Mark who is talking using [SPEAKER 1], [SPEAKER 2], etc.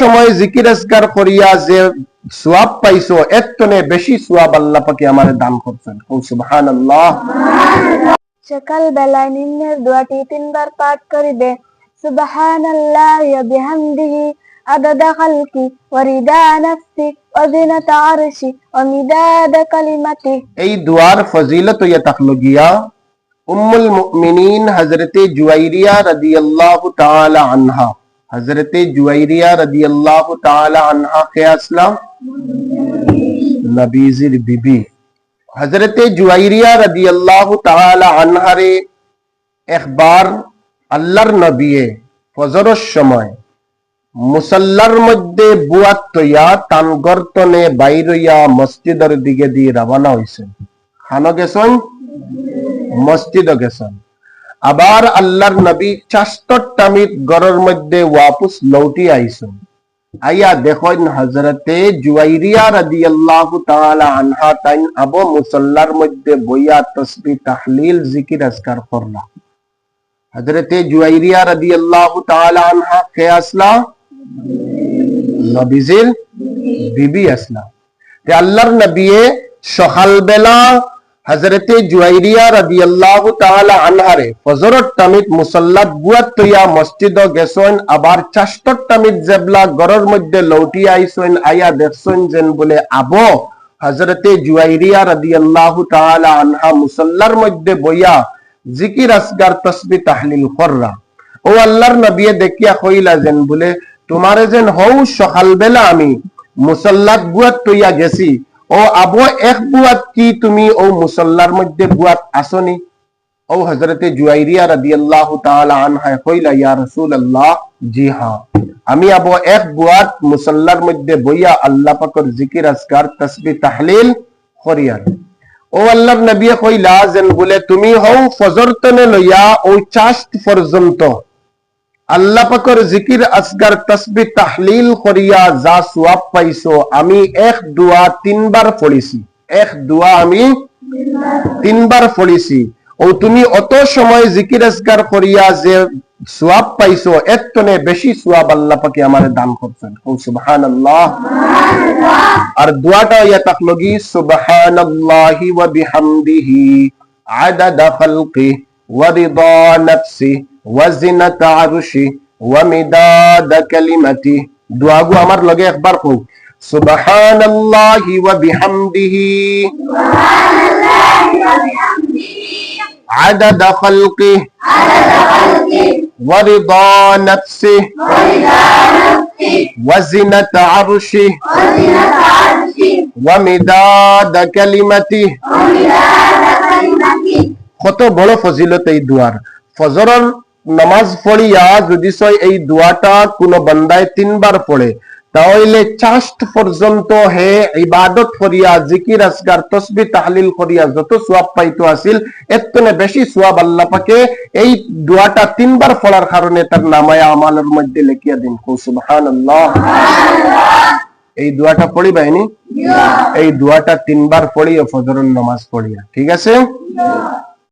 [SPEAKER 1] সময় জিকির আজকার করিয়া যে সোয়াব পাইছো এর তনে বেশি সোয়াব আল্লাহ পাকে আমার দান করছেন। সুবহান আল্লাহ
[SPEAKER 2] সকাল বেলায় নিম্নের দোয়াটি তিনবার পাঠ করিবে। সুবহানাল্লাহ ওয়া বিহামদিহি আদাদা খালকি ওয়া রিদা নাফসি ওয়া জিনাতা আরশি ওয়া মিদাদা কালিমাতি।
[SPEAKER 1] এই দুয়ার ফজিলত ইয়া তাকলগিয়া উম্মুল মুমিনিন হযরতে জুয়াইরিয়া রাদিয়াল্লাহু তাআলা আনহা। হযরতে জুয়াইরিয়া রাদিয়াল্লাহু তাআলা আনহা আসলাম? নবীজির বিবি। হযরতে জুয়াইরিয়া রাদিয়াল্লাহু তাআলা আনহারে একবার আল্লাহর নবিয়ে ফজরের সময় মুসল্লার মধ্যে বুয়াত তৈয়া তান গর্তনে বাইরইয়া মসজিদের দিকে দিয়ে রওনা হইছেন। খানো গেছেন? মসজিদ গেছেন। আবার আল্লাহর নবী চাস্তর টামিত গরের মধ্যে ওয়াপুস লৌটি আইছেন আইয়া দেখেন হজরতে জুয়াইরিয়া রাদিয়াল্লাহু তাআলা আনহা তাইন আবো মুসল্লার মধ্যে বইয়া তসবিহ তাহলিল জিকির আজকার করলা। হজরতে জুয়াইরিয়া রাদিয়াল্লাহু তাআলা আনহা কে আসলা? নবীজির বিবি আসলা। তে আল্লাহর নবিয়ে সকালবেলা হজরতে জুয়াইরিয়া রাদিয়াল্লাহু তাআলা আনহারে ফজরত তামিদ মুসাল্লাত বুয়াত তৈয়া মসজিদ গেছন আবার চাষ্টর তামিদ জেবলা গরর মধ্যে লৌটি আইসন আইয়া দেখছন যেন বলে আবো। হজরতে জুয়াইরিয়া রাদিয়াল্লাহু তাআলা আনহা মুসাল্লার মধ্যে বইয়া জিকির আসগার তসবি তাহলিল কররা ও আল্লাহর নবিয়ে দেখিয়া কইলা যেন বলে, তোমারে যেন হৌ সকালবেলা আমি মুসল্লাত বুয়াত তৈয়া গেছি ও আবো এক বুয়াত কি তুমি ও মুসল্লার মধ্যে বুয়াত আসনি ও হজরতে জুয়াইরিয়া রাদিয়াল্লাহু তাআলা আনহা কইলা ইয়া রাসূলুল্লাহ জি হ্যাঁ আমি আবো এক বুয়াত মুসল্লার মধ্যে বইয়া আল্লাহ পাকের জিকির আজকার তাসবিহ তাহলিল করিয়ার ও আল্লাহর নবী কইলা যেন বলে, তুমি হও ফজর তনে লইয়া ও চাষ্ট পর্যন্ত আল্লাহ পাকর জিকির আসগার তসবি তাহলিল করিয়া যা সুয়াব পাইছো, আমি এক দোয়া তিনবার পড়িছি। এক দোয়া আমি তিনবার পড়িছি। ও তুমি অত সময় জিকির আসগার করিয়া যে সুয়াব পাইছো, এর তনে বেশি সুয়াব আল্লাহ পাকে আমার দান করছেন। ও সুবহানাল্লাহ। আর দোয়াটা ইয়া তাকলগি, সুবহানাল্লাহি ওয়া বিহামদিহি আদাদা খালকি ওয়া রিদা নাফসি। ওয়া জিনাতা আরশি ওয়া মিদাদা কালিমাতি দোয়াগু আমার লগে একবার কও সুবহানাল্লাহি ওয়া বিহামদিহি عدد خلقه ورضا نفسه وزنة عرشه ومداد كلمته কত বড় ফজিলত এই দুয়ার ফজরের নামাজ পড়িয়া যদি সয় এই দোয়াটা কোন বান্দায় তিনবার পড়ে তাহলে চাষ্ট পর্যন্ত হে ইবাদত করিয়া জিকির আসগার তসবি তাহলিল করিয়া যত সোয়াব পাইতো আসিল এর তনে বেশি সোয়াব আল্লাহ পাকে এই দোয়াটা তিনবার পড়ার কারণে তার নামায়া আমালের মধ্যে লেখিয়া দিন। সুবহানাল্লাহ। এই দোয়াটা পড়ি বাইনি এই দোয়াটা তিনবার পড়িও ফজরের নামাজ পড়িয়া ঠিক আছে?